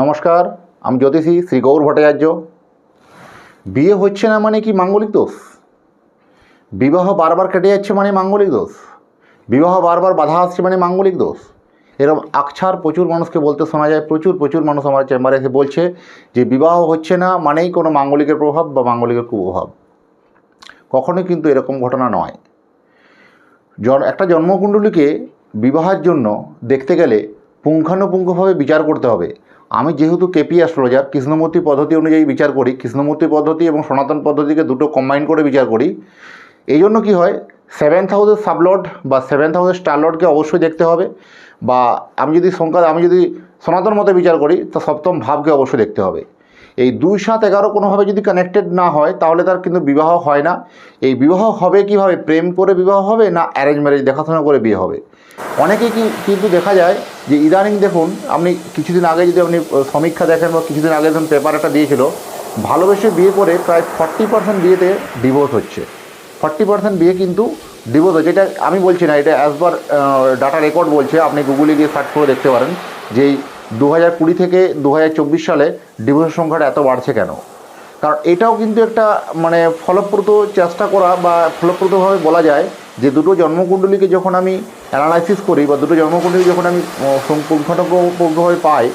নমস্কার, আমি জ্যোতিষী শ্রী গৌর ভট্টাচার্য। বিয়ে হচ্ছে না মানে কি মাঙ্গলিক দোষ? বিবাহ বারবার কেটে যাচ্ছে মানে মাঙ্গলিক দোষ? বিবাহ বারবার বাধা আসছে মানে মাঙ্গলিক দোষ? এরকম আকছার প্রচুর মানুষকে বলতে শোনা যায়, প্রচুর প্রচুর মানুষ আমার চেম্বারে এসে বলছে যে বিবাহ হচ্ছে না মানেই কোনো মাঙ্গলিকের প্রভাব বা মাঙ্গলিকের কুপ্রভাব। কখনোই কিন্তু এরকম ঘটনা নয়। একটা জন্মকুণ্ডলীকে বিবাহের জন্য দেখতে গেলে পুঙ্খানুপুঙ্খভাবে বিচার করতে হবে। আমি যেহেতু কেপি অ্যাস্ট্রোলজার কৃষ্ণমূর্তি পদ্ধতি অনুযায়ী বিচার করি, কৃষ্ণমূর্তি পদ্ধতি এবং সনাতন পদ্ধতিকে দুটো কম্বাইন করে বিচার করি, এই জন্য কী হয় সেভেন্থ হাউসের সাবলর্ড বা সেভেন্থ হাউসের স্টারলর্ডকে অবশ্যই দেখতে হবে বা আমি যদি সংখ্যা, আমি যদি সনাতন মতে বিচার করি, তা সপ্তম ভাবকে অবশ্যই দেখতে হবে। এই দুই সাত এগারো কোনোভাবে যদি কানেক্টেড না হয়, তাহলে তার কিন্তু বিবাহ হয় না। এই বিবাহ হবে কীভাবে? প্রেম করে বিবাহ হবে না অ্যারেঞ্জ ম্যারেজ দেখাশোনা করে বিয়ে হবে? অনেকে কিন্তু দেখা যায় যে ইদানিং দেখুন, আপনি কিছুদিন আগে যদি আপনি সমীক্ষা দেখেন বা কিছুদিন আগে যখন পেপার একটা দিয়েছিল, ভালোবেসে বিয়ে করে প্রায় ফর্টি পার্সেন্ট বিয়েতে ডিভোর্স হচ্ছে। ফর্টি পার্সেন্ট বিয়ে কিন্তু ডিভোর্স হচ্ছে। এটা আমি বলছি না, এটা অ্যাজ পার ডাটা রেকর্ড বলছে। আপনি গুগলে গিয়ে সার্চ করে দেখতে পারেন যে এই দু হাজার কুড়ি থেকে দু হাজার চব্বিশ সালে ডিভোর্সের সংখ্যাটা এত বাড়ছে কেন? কারণ এটাও কিন্তু একটা মানে ফলপ্রদ চেষ্টা করা বা ফলপ্রদভাবে বলা যায় যে দুটো জন্মকুণ্ডলীকে যখন আমি অ্যানালাইসিস করি বা দুটো জন্মকুণ্ডলী যখন আমি পুঙ্খানুপুঙ্খভাবে পাই,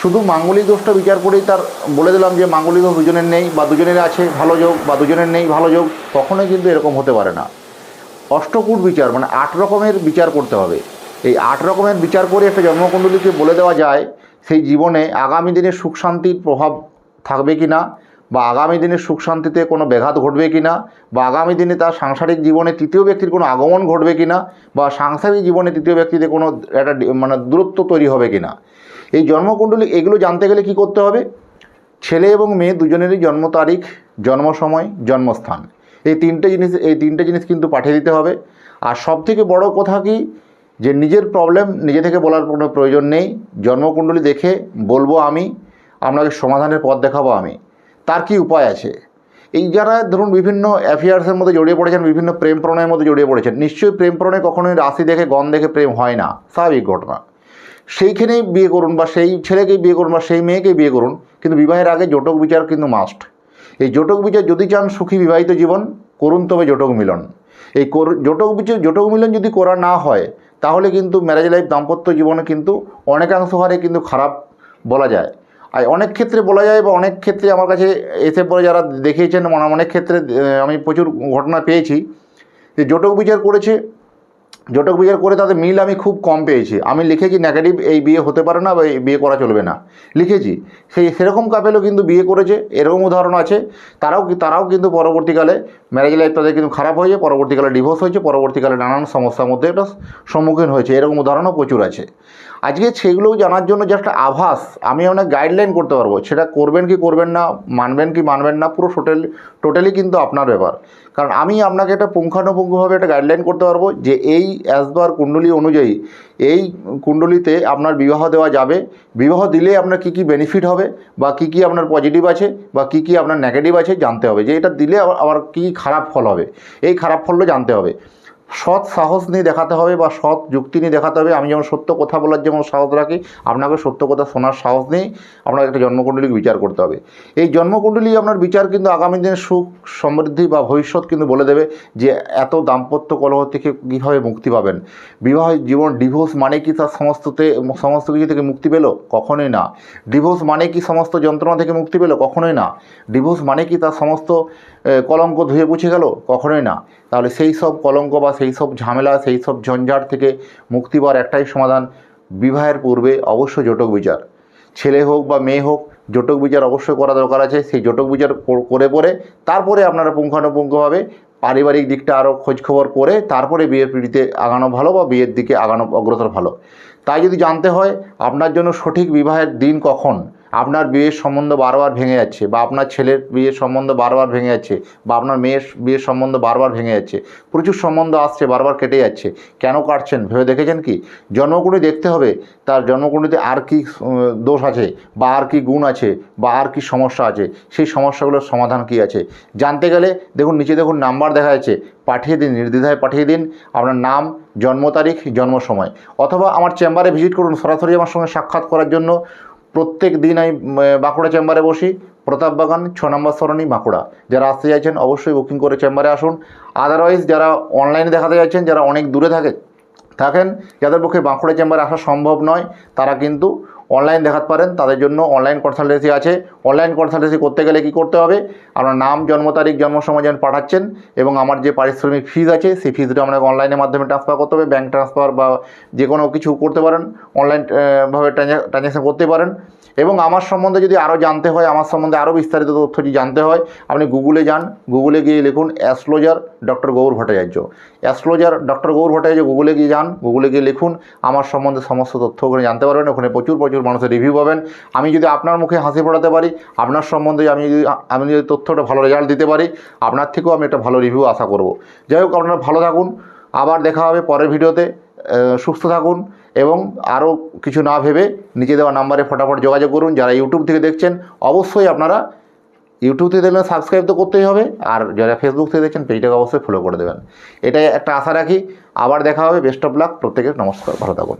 শুধু মাঙ্গলিক দোষটা বিচার করেই তার বলে দিলাম যে মাঙ্গলিক দোষ দুজনের নেই বা দুজনের আছে, ভালো যোগ বা দুজনের নেই, ভালো যোগ, কখনোই কিন্তু এরকম হতে পারে না। অষ্টকূট বিচার মানে আট রকমের বিচার করতে হবে। এই আট রকমের বিচার করে একটা জন্মকুণ্ডলীকে বলে দেওয়া যায়, সেই জীবনে আগামী দিনে সুখ শান্তির প্রভাব থাকবে কি না, বা আগামী দিনে সুখ শান্তিতে কোনো ব্যাঘাত ঘটবে কি না, বা আগামী দিনে তার সাংসারিক জীবনে তৃতীয় ব্যক্তির কোনো আগমন ঘটবে কি না, বা সাংসারিক জীবনে তৃতীয় ব্যক্তিতে কোনো একটা মানে দূরত্ব তৈরি হবে কি না। এই জন্মকুণ্ডলী, এগুলো জানতে গেলে কি করতে হবে? ছেলে এবং মেয়ে দুজনেরই জন্ম তারিখ, জন্ম সময়, জন্মস্থান। এই তিনটে জিনিস, এই তিনটে জিনিস কিন্তু পাঠিয়ে দিতে হবে। আর সব থেকে বড় কথা কি? যে নিজের প্রবলেম নিজে থেকে বলার কোনো প্রয়োজন নেই। জন্মকুণ্ডলী দেখে বলব আমি, আপনাকে সমাধানের পথ দেখাবো আমি। তার কি উপায় আছে? এই যারা ধরুন বিভিন্ন অ্যাফেয়ার্সের মধ্যে জড়িয়ে পড়েছেন, বিভিন্ন প্রেম প্রণয়ের মধ্যে জড়িয়ে পড়েছেন, নিশ্চয়ই প্রেম প্রণয় কখনোই রাশি দেখে, গণ দেখে প্রেম হয় না। স্বাভাবিক ঘটনা। সেইখানেই বিয়ে করুন বা সেই ছেলেকেই বিয়ে করুন বা সেই মেয়েকেই বিয়ে করুন, কিন্তু বিবাহের আগে জটক বিচার কিন্তু মাস্ট এই জটক বিচার যদি চান সুখী বিবাহিত জীবন, করুন তবে জটক মিলন। এই জটক বিচার জটক মিলন যদি করা না হয় তাহলে কিন্তু ম্যারেজ লাইফ দাম্পত্য জীবনে কিন্তু অনেকাংশ হারে কিন্তু খারাপ বলা যায়। আর অনেক ক্ষেত্রে বলা যায় বা অনেক ক্ষেত্রে আমার কাছে এসে পরে যারা দেখিয়েছেন, অনেক ক্ষেত্রে আমি প্রচুর ঘটনা পেয়েছি যে জটক বিচার করেছে জটক বিচার করে তাদের মিল আমি খুব কম পেয়েছি। আমি লিখেছি নেগেটিভ এই বিয়ে হতে পারে না বা এই বিয়ে করা চলবে না। লিখেছি। সেই সেরকম কাপেলও কিন্তু বিয়ে করেছে, এরকম উদাহরণ আছে। তারাও তারাও কিন্তু পরবর্তীকালে ম্যারেজ লাইফ তাদের কিন্তু খারাপ হয়েছে, পরবর্তীকালে ডিভোর্স হয়েছে, পরবর্তীকালে নানান সমস্যার মধ্যে এটা সম্মুখীন হয়েছে। এরকম উদাহরণও প্রচুর আছে। আজকে সেগুলো জানার জন্য একটা আভাস, আমি অনেক গাইডলাইন করতে পারব। সেটা করবেন কি করবেন না, মানবেন কি মানবেন না, পুরো টোটাল টোটালি কিন্তু আপনার ব্যাপার। কারণ আমি আপনাকে একটা পুঙ্খানুপুঙ্খভাবে একটা গাইডলাইন করতে পারব যে এই অ্যাসবার কুণ্ডলী অনুযায়ী, এই কুণ্ডলিতে আপনার বিবাহ দেওয়া যাবে। বিবাহ দিলে আপনার কি কি বেনিফিট হবে বা কি কি আপনার পজিটিভ আছে বা কি কি আপনার নেগেটিভ আছে জানতে হবে। যে এটা দিলে আবার কী খারাপ ফল হবে। এই খারাপ ফলটা জানতে হবে। সৎ সাহস নিয়ে দেখাতে হবে বা সৎ যুক্তি নিয়ে দেখাতে হবে। আমি যেমন সত্য কথা বলার যেমন সাহস রাখি, আপনাকে সত্য কথা শোনার সাহস নিয়েই আপনাকে একটা জন্মকুণ্ডলীকে বিচার করতে হবে। এই জন্মকুণ্ডলী আপনার বিচার কিন্তু আগামী দিনে সুখ, সমৃদ্ধি বা ভবিষ্যৎ কিন্তু বলে দেবে যে এত দাম্পত্য কলহ থেকে কীভাবে মুক্তি পাবেন। বিবাহ, জীবন, ডিভোর্স মানে কি তার সমস্ততে, সমস্ত কিছু থেকে মুক্তি পেল? কখনোই না। ডিভোর্স মানে কি সমস্ত যন্ত্রণা থেকে মুক্তি পেল? কখনোই না। ডিভোর্স মানে কি তার সমস্ত কলঙ্ক ধুয়ে পুছে গেল? কখনোই না। তাহলে সেই সব কলঙ্ক বা সেই সব ঝামেলা, সেই সব ঝঞ্ঝাট থেকে মুক্তি পাওয়ার একটাই সমাধান বিবাহের পূর্বে অবশ্যই জটক বিচার। ছেলে হোক বা মেয়ে হোক, জটক বিচার অবশ্যই করা দরকার আছে। সেই জটক বিচার করে পরে তারপরে আপনারা পুঙ্খানুপুঙ্খভাবে পারিবারিক দিকটা আরও খোঁজখবর করে তারপরে বিয়ের পিড়িতে আগানো ভালো বা বিয়ের দিকে আগানো অগ্রসর ভালো। তাই যদি জানতে হয়, আপনার জন্য সঠিক বিবাহের দিন কখন? আপনার বিয়ের সম্বন্ধ বারবার ভেঙে যাচ্ছে বা আপনার ছেলের বিয়ের সম্বন্ধ বারবার ভেঙে যাচ্ছে বা আপনার মেয়ের বিয়ের সম্বন্ধ বারবার ভেঙে যাচ্ছে, প্রচুর সম্বন্ধ আসছে, বারবার কেটে যাচ্ছে, কেন কাটছেন? ভেবে দেখেছেন কি? জন্মকুণ্ডলী দেখতে হবে, তার জন্মকুণ্ডলীতে আর কি দোষ আছে বা আর কি গুণ আছে বা আর কি সমস্যা আছে, সেই সমস্যাগুলোর সমাধান কি আছে? জানতে গেলে দেখুন, নিচে দেখুন নাম্বার দেখা যাচ্ছে, পাঠিয়ে দিন, নির্দ্বিধায় পাঠিয়ে দিন, আপনার নাম, জন্ম তারিখ, জন্ম সময়, অথবা আমার চেম্বারে ভিজিট করুন, সরাসরি আমার সঙ্গে সাক্ষাৎ করার জন্য প্রত্যেক দিন আমি বাঁকুড়া চেম্বারে বসি। প্রতাপ বাগান, ছ নম্বর সরণি বাঁকুড়া। যারা আসতে চাইছেন অবশ্যই বুকিং করে চেম্বারে আসুন। আদারওয়াইজ যারা অনলাইনে দেখাতে চাইছেন যারা অনেক দূরে থাকে, থাকেন, যাদের পক্ষে বাঁকুড়া চেম্বারে আসা সম্ভব নয়, তারা কিন্তু অনলাইন দেখাতে পারেন, তাদের জন্য অনলাইন কনসালটেন্সি আছে। অনলাইন কনসালটেন্সি করতে গেলে কি করতে হবে? আপনার নাম, জন্ম তারিখ, জন্ম সময় যেন পাঠাচ্ছেন এবং আমার যে পারিশ্রমিক ফিজ আছে, সেই ফিজটা আপনাকে অনলাইনের মাধ্যমে ট্রান্সফার করতে হবে। ব্যাঙ্ক ট্রান্সফার বা যে কোনো কিছু করতে পারেন। অনলাইন ভাবে ট্রানজ্যাকশন করতে পারেন। এবং আমার সম্বন্ধে যদি আরও জানতে হয়, আমার সম্বন্ধে আরও বিস্তারিত তথ্য যদি জানতে হয়, আপনি গুগলে যান। গুগলে গিয়ে লিখুন Astrojar doctor Gour Bhattacharya. Astrojar doctor Gour Bhattacharya গুগলে গিয়ে যান। গুগলে গিয়ে লিখুন, আমার সম্বন্ধে সমস্ত তথ্য ওখানে জানতে পারবেন, ওখানে প্রচুর প্রচুর মানুষের রিভিউ পাবেন। আমি যদি আপনার মুখে হাসি ফোটাতে পারি, আপনার সম্বন্ধে আমি যদি আমি যদি তথ্যটা ভালো রেজাল্ট দিতে পারি, আপনার থেকেও আমি একটা ভালো রিভিউ আশা করব। যাই হোক, আপনারা ভালো থাকুন। আবার দেখা হবে পরের ভিডিওতে সুস্থ থাকুন এবং আরও কিছু না ভেবে নিচে দেওয়া নাম্বারে ফটাফট যোগাযোগ করুন। যারা ইউটিউব থেকে দেখছেন, অবশ্যই আপনারা ইউটিউব থেকে দেখলে সাবস্ক্রাইব তো করতেই হবে, আর যারা ফেসবুক থেকে দেখছেন পেজটাকে অবশ্যই ফলো করে দেবেন। এটাই একটা আশা রাখি। আবার দেখা হবে। বেস্ট অফ লাক প্রত্যেকের নমস্কার। ভালো থাকুন।